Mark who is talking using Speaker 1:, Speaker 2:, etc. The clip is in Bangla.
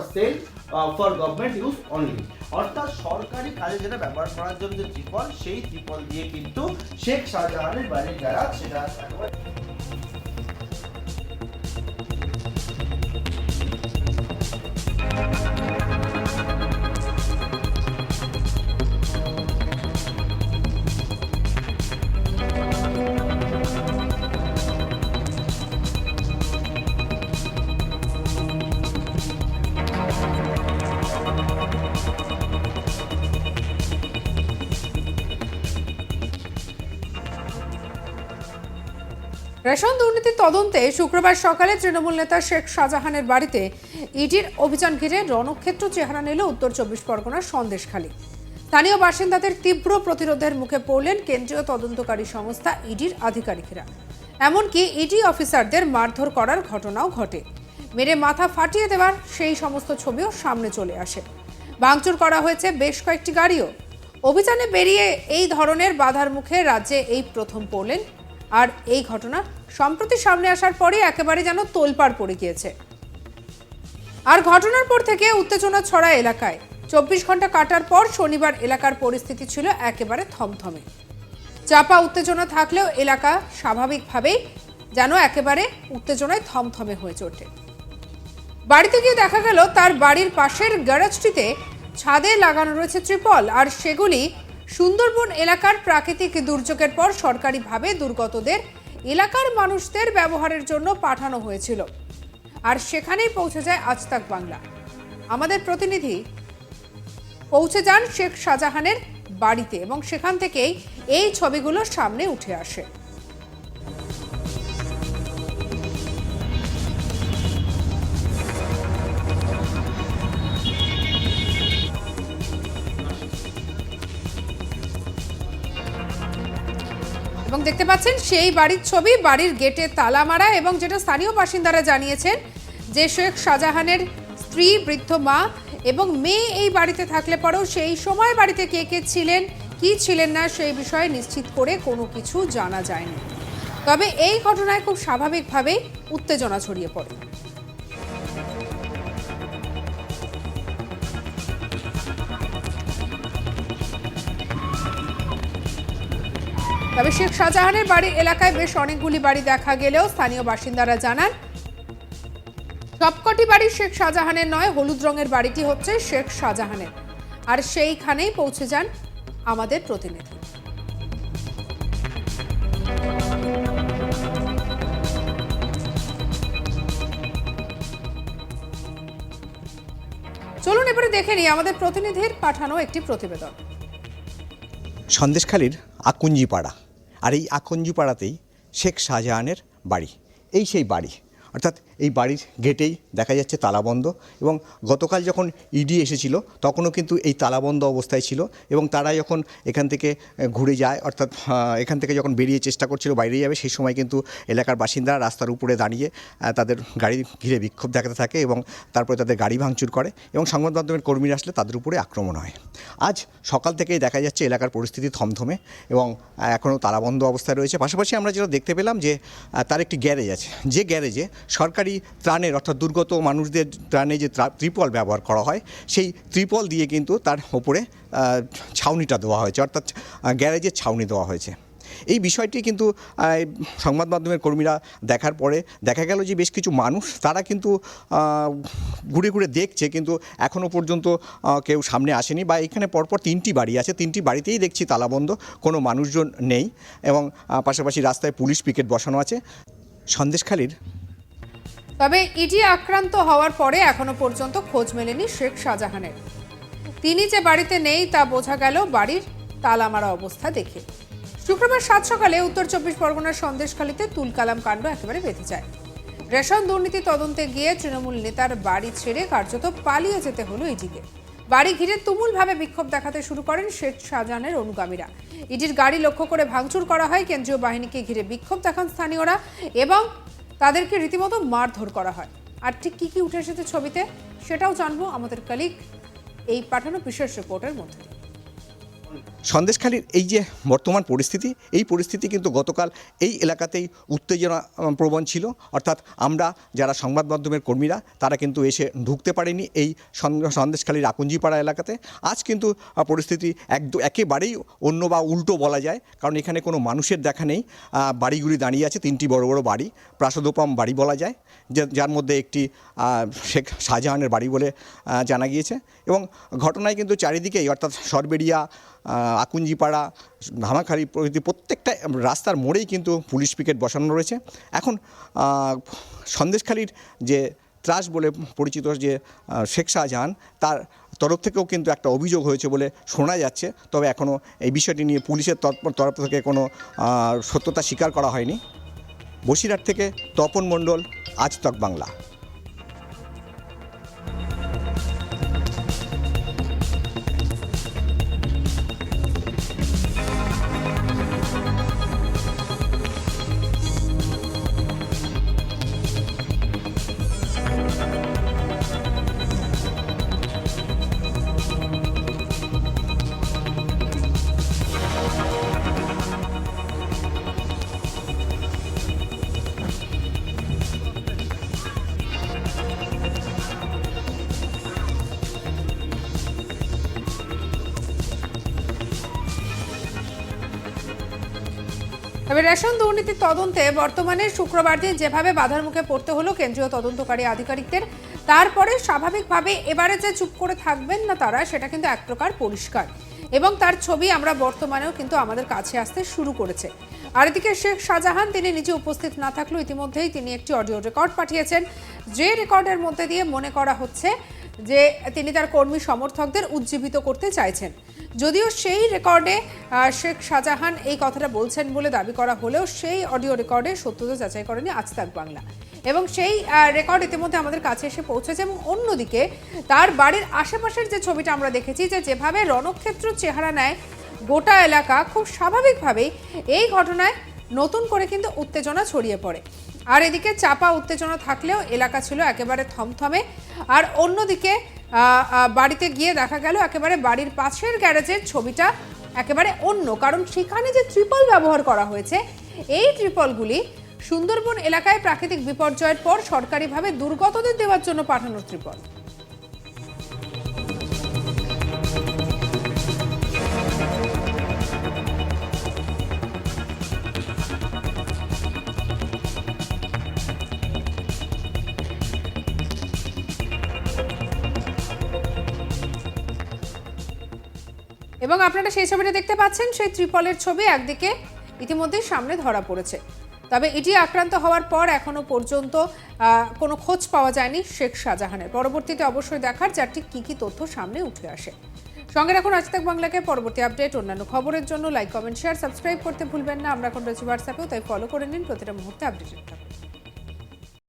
Speaker 1: Cell for government use only অর্থাৎ সরকারি কাজে যেটা ব্যবহার করার জন্য যে ত্রিপল সেই ত্রিপল দিয়ে কিন্তু শেখ শাহজাহানের বাড়ির যারা, সেটা
Speaker 2: রেশন দুর্নীতির তদন্তে শুক্রবার সকালে তৃণমূল নেতা শেখ শাহজাহানের বাড়িতে ইডির অভিযান ঘিরে রণক্ষেত্র চেহারা নিল উত্তর চব্বিশ পরগনার সন্দেশখালী। স্থানীয় বাসিন্দাদের তীব্র প্রতিরোধের মুখে পড়লেন কেন্দ্রীয় তদন্তকারী সংস্থা ইডির আধিকারিকেরা। এমনকি ইডি অফিসারদের মারধর করার ঘটনাও ঘটে। মেরে মাথা ফাটিয়ে দেওয়ার সেই সমস্ত ছবিও সামনে চলে আসে। ভাঙচুর করা হয়েছে বেশ কয়েকটি গাড়িও। অভিযানে বেরিয়ে এই ধরনের বাধার মুখে রাজ্যে এই প্রথম পড়লেন। আর এই ঘটনা সম্প্রতি সামনে আসার পরে একেবারে যেন তোলপাড় পড়ে গিয়েছে। আর ঘটনার পর থেকে উত্তেজনা ছড়া এলাকায়। চব্বিশ ঘণ্টা কাটার পর শনিবার এলাকার পরিস্থিতি ছিল একেবারে থমথমে। চাপা উত্তেজনা থাকলেও এলাকা স্বাভাবিকভাবেই যেন একেবারে উত্তেজনায় থমথমে হয়ে ওঠে বাড়িতে গিয়ে দেখা গেল, তার বাড়ির পাশের গ্যারাজটিতে ছাদে লাগানো রয়েছে ত্রিপল, আর সেগুলি সুন্দরবন এলাকার প্রাকৃতিক দুর্যোগের পর সরকারিভাবে দুর্গতদের এলাকার মানুষদের ব্যবহারের জন্য পাঠানো হয়েছিল। আর সেখানেই পৌঁছে যায় আজতাক বাংলা। আমাদের প্রতিনিধি পৌঁছে যান শেখ শাহজাহানের বাড়িতে এবং সেখান থেকেই এই ছবিগুলো সামনে উঠে আসে। এবং দেখতে পাচ্ছেন সেই বাড়ির ছবি, বাড়ির গেটে তালা মারা এবং যেটা স্থানীয় বাসিন্দারা জানিয়েছেন যে শেখ শাহজাহানের স্ত্রী, বৃদ্ধ মা এবং মেয়ে এই বাড়িতে থাকলে পরেও সেই সময় বাড়িতে কে কে ছিলেন, কি ছিলেন না সেই বিষয়ে নিশ্চিত করে কোনো কিছু জানা যায়নি। তবে এই ঘটনায় খুব স্বাভাবিকভাবেই উত্তেজনা ছড়িয়ে পড়ে। তবে শেখ শাহজাহানের বাড়ি এলাকায় বেশ অনেকগুলি বাড়ি দেখা গেলেও স্থানীয় বাসিন্দারা জানান, সবকটি বাড়ি শেখ শাহজাহানের নয়, হলুদ রঙের বাড়িটি হচ্ছে শেখ শাহজাহানের। আর সেইখানেই পৌঁছে যান আমাদের প্রতিনিধি। চলুন এবারে দেখে নিই আমাদের প্রতিনিধির পাঠানো একটি প্রতিবেদন।
Speaker 3: সন্দেশখালীর আকুঞ্জিপাড়া। আর এই আকঞ্জিপাড়াতেই শেখ শাহজাহানের বাড়ি। এই সেই বাড়ি। অর্থাৎ এই বাড়ির গেটেই দেখা যাচ্ছে তালাবন্ধ এবং গতকাল যখন ইডি এসেছিল, তখনও কিন্তু এই তালাবন্ধ অবস্থায় ছিল এবং তারা যখন এখান থেকে ঘুরে যায়, অর্থাৎ এখান থেকে যখন বেরিয়ে চেষ্টা করছিল বাইরে যাবে, সেই সময় কিন্তু এলাকার বাসিন্দারা রাস্তার উপরে দাঁড়িয়ে তাদের গাড়ি ঘিরে বিক্ষোভ দেখাতে থাকে এবং তারপরে তাদের গাড়ি ভাঙচুর করে এবং সংবাদ মাধ্যমের কর্মীরা আসলে তাদের উপরে আক্রমণ হয়। আজ সকাল থেকেই দেখা যাচ্ছে এলাকার পরিস্থিতি থমথমে এবং এখনও তালাবন্ধ অবস্থায় রয়েছে। পাশাপাশি আমরা যেটা দেখতে পেলাম যে তার একটি গ্যারেজ আছে। যে গ্যারেজে সরকারি ত্রাণের অর্থাৎ দুর্গত মানুষদের ত্রাণে যে ত্রা- ত্রিপল ব্যবহার করা হয়, সেই ত্রিপল দিয়ে কিন্তু তার ওপরে ছাউনিটা দেওয়া হয়েছে, অর্থাৎ গ্যারেজের ছাউনি দেওয়া হয়েছে। এই বিষয়টি কিন্তু সংবাদ মাধ্যমের কর্মীরা দেখার পরে দেখা গেল যে বেশ কিছু মানুষ, তারা কিন্তু ঘুরে ঘুরে দেখছে, কিন্তু এখনও পর্যন্ত কেউ সামনে আসেনি বা এখানে পরপর তিনটি বাড়ি আছে, তিনটি বাড়িতেই দেখছি তালাবন্ধ, কোনো মানুষজন নেই এবং পাশাপাশি রাস্তায় পুলিশ পিকেট বসানো আছে। সন্দেশখালীর
Speaker 2: তবে ইডি আক্রান্ত হওয়ার পরে এখনও পর্যন্ত খোঁজ মেলেনি শেখ শাহজাহানের। তিনি যে বাড়িতে নেই তা বোঝা গেল বাড়ির তালামারা অবস্থা দেখে। শুক্রবার সাত সকালে উত্তর চব্বিশ পরগনার সন্দেশখালীতে তুলকালাম কাণ্ড একেবারে বেঁধে যায়। রেশন দুর্নীতি তদন্তে গিয়ে তৃণমূল নেতার বাড়ি ছেড়ে কার্যত পালিয়ে যেতে হলো ইডিকে। বাড়ি ঘিরে তুমুলভাবে বিক্ষোভ দেখাতে শুরু করেন শেখ শাহজাহানের অনুগামীরা। ইডির গাড়ি লক্ষ্য করে ভাঙচুর করা হয়, কেন্দ্রীয় বাহিনীকে ঘিরে বিক্ষোভ দেখান স্থানীয়রা এবং তাদেরকে রীতিমতো মারধর করা হয় আর ঠিক কী কী উঠে এসেছে ছবিতে, সেটাও জানব আমাদের কালিক এই পাঠানো বিশেষ রিপোর্টের মধ্যে দিয়ে।
Speaker 3: সন্দেশখালীর এই যে বর্তমান পরিস্থিতি, এই পরিস্থিতি কিন্তু গতকাল এই এলাকাতেই উত্তেজনা প্রবণ ছিল। অর্থাৎ আমরা যারা সংবাদ মাধ্যমের কর্মীরা, তারা কিন্তু এসে ঢুকতে পারেনি এই সন্দেশখালীর আকুঞ্জিপাড়া এলাকাতে। আজ কিন্তু পরিস্থিতি একদম একেবারেই অন্য বা উল্টো বলা যায়, কারণ এখানে কোনো মানুষের দেখা নেই। বাড়িগুলি দাঁড়িয়ে আছে, তিনটি বড় বড় বাড়ি, প্রাসাদোপম বাড়ি বলা যায় যার মধ্যে একটি শেখ শাহজাহানের বাড়ি বলে জানা গিয়েছে। এবং ঘটনায় কিন্তু চারিদিকেই, অর্থাৎ সরবেরিয়া আকুঞ্জিপাড়া ধামাখালি প্রভৃতি প্রত্যেকটা রাস্তার মোড়েই কিন্তু পুলিশ পিকেট বসানো রয়েছে। এখন সন্দেশখালির যে ত্রাস বলে পরিচিত যে শেখ শাহজাহান, তার তরফ থেকেও কিন্তু একটা অভিযোগ হয়েছে বলে শোনা যাচ্ছে। তবে এখনও এই বিষয়টি নিয়ে পুলিশের তরফ থেকে কোনো সত্যতা স্বীকার করা হয়নি। বসিরহাট থেকে তপন মণ্ডল, আজ তক বাংলা।
Speaker 2: রেশন দুর্নীতির তদন্তে বর্তমানে শুক্রবার দিন যেভাবে বাধার মুখে পড়তে হলো কেন্দ্রীয় তদন্তকারী আধিকারিকদের, তারপরে স্বাভাবিকভাবে এবারে যে চুপ করে থাকবেন না তারা সেটা কিন্তু এক প্রকার পরিষ্কার। এবং তার ছবি আমরা বর্তমানেও কিন্তু আমাদের কাছে আসতে শুরু করেছে। আর এদিকে শেখ শাহজাহান, তিনি নিজে উপস্থিত না থাকলেও ইতিমধ্যেই তিনি একটি অডিও রেকর্ড পাঠিয়েছেন। যে রেকর্ডের মধ্যে দিয়ে মনে করা হচ্ছে যে তিনি তার কর্মী সমর্থকদের উজ্জীবিত করতে চাইছেন। যদিও সেই রেকর্ডে শেখ শাহজাহান এই কথাটা বলছেন বলে দাবি করা হলেও সেই অডিও রেকর্ডে সত্যতা যাচাই করেনি আজ তাক বাংলা। এবং সেই রেকর্ড ইতিমধ্যে আমাদের কাছে এসে পৌঁছেছে এবং অন্যদিকে তার বাড়ির আশেপাশের যে ছবিটা আমরা দেখেছি যে যেভাবে রণক্ষেত্র চেহারা নেয় গোটা এলাকা, খুব স্বাভাবিকভাবেই এই ঘটনায় নতুন করে কিন্তু উত্তেজনা ছড়িয়ে পড়ে। আর এদিকে চাপা উত্তেজনা থাকলেও এলাকা ছিল একেবারে থমথমে। আর অন্যদিকে বাড়িতে গিয়ে দেখা গেল একেবারে বাড়ির পাশের গ্যারেজের ছবিটা একেবারে অন্য। কারণ সেখানে যে ট্রিপল ব্যবহার করা হয়েছে, এই ট্রিপলগুলি সুন্দরবন এলাকায় প্রাকৃতিক বিপর্যয়ের পর সরকারিভাবে দুর্গতদের দেওয়ার জন্য পাঠানো ত্রিপল। এবং আপনারা সেই ছবিটা দেখতে পাচ্ছেন, সেই ত্রিপলের ছবি একদিকে ইতিমধ্যেই সামনে ধরা পড়েছে। তবে এটি আক্রান্ত হওয়ার পর এখনও পর্যন্ত কোনো খোঁজ পাওয়া যায়নি শেখ শাহজাহানের। পরবর্তীতে অবশ্যই দেখার যার ঠিক কী কী তথ্য সামনে উঠে আসে। সঙ্গে রাখুন আজ তাক বাংলাকে, পরবর্তী আপডেট, অন্যান্য খবরের জন্য লাইক কমেন্ট শেয়ার সাবস্ক্রাইব করতে ভুলবেন না। আমরা এখন রয়েছি হোয়াটসঅ্যাপেও তাই ফলো করে নিন। প্রতিটা মুহূর্তে আপডেটেড থাকুন।